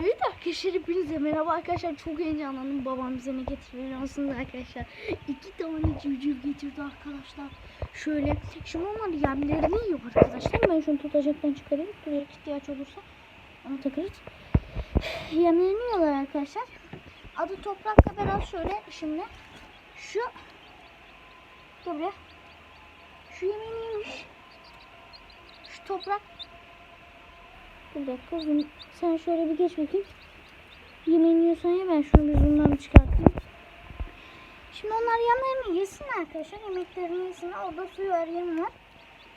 Evet arkadaşlar hepinize merhaba arkadaşlar. Çok heyecanlandım. Babam bize ne biliyor musunuz arkadaşlar. İki tane civciv getirdi arkadaşlar. Şöyle şimdi onlar yemlerini yiyor arkadaşlar. Ben şunu tutacaktan çıkarayım. Buraya ihtiyaç olursa onu takarız. Yemlerini yiyorlar arkadaşlar. Adı toprakla biraz şöyle şimdi. Şu dur buraya şu yemeğini yemiş şu toprak bir dakika zoom- sen şöyle bir geç bakayım. Yemeğini yiyorsan ya ben şunu bir zoom'dan çıkartayım. Şimdi onlar yemlerini yesin arkadaşlar. Yemeklerini yesin. Orada suyu yem var.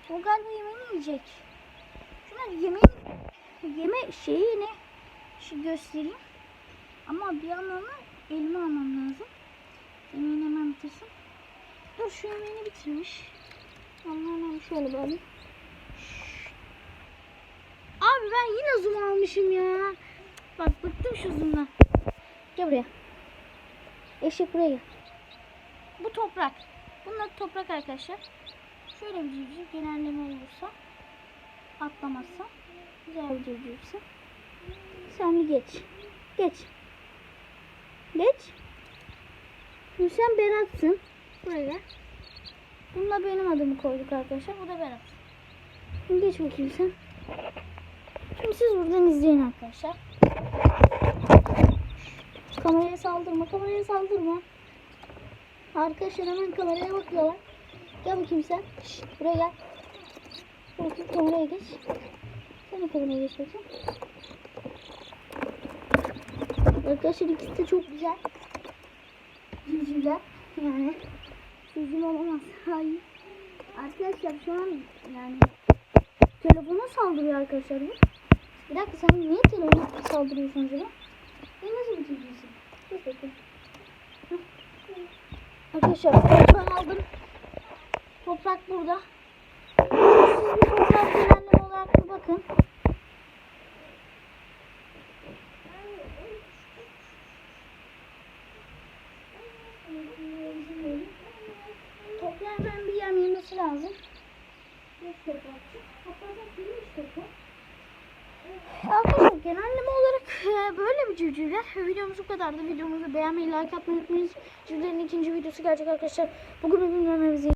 O galiba yemeğini yiyecek. Şunlar yemeğin yeme şeyini şu göstereyim. Ama bir yandan da elime almam lazım. Yemeğini hemen bitirsin. Dur şu yemeğini bitirmiş. Hemen şöyle böyle. Abi ben yine zoom almışım ya. Bak bıktım şu zoom'dan. Gel buraya. Eşek buraya. Bu toprak. Bunlar toprak arkadaşlar. Şöyle bir civciv genelleme olursa atlamazsa güzel bir civcivse sen bir geç. Geç. Geç. Sen Berat'sın. Buraya gel. Bununla benim adımı koyduk arkadaşlar. Bu da Berat. Geç bakayım sen. Şimdi siz buradan izleyin arkadaşlar. Kameraya saldırma, kameraya saldırma. Arkadaşlar hemen kameraya bakıyorlar. Gel bakayım sen. Şşt, buraya gel. Bakayım kameraya geç. Sen de kameraya geç bakayım. Arkadaşlar ikisi de çok güzel. Civcivler. Yani civciv olamaz. Hayır. Arkadaşlar şu an yani telefona saldırıyor arkadaşlar bu. Bir dakika sen niye telefona saldırıyorsun acaba? Ben nasıl bitireceksin? Dur bakayım. Arkadaşlar toprağı aldım. Toprak burada. Siz bir toprak düzenleme olarak bir bakın. Toprağın bir yem yemesi lazım. Arkadaşlar genelleme olarak e, böyle bir civcivler. Videomuz bu kadardı. Videomuzu beğenmeyi, like atmayı unutmayın. Civcivlerin ikinci videosu gelecek arkadaşlar. Bugün bir bilmememizi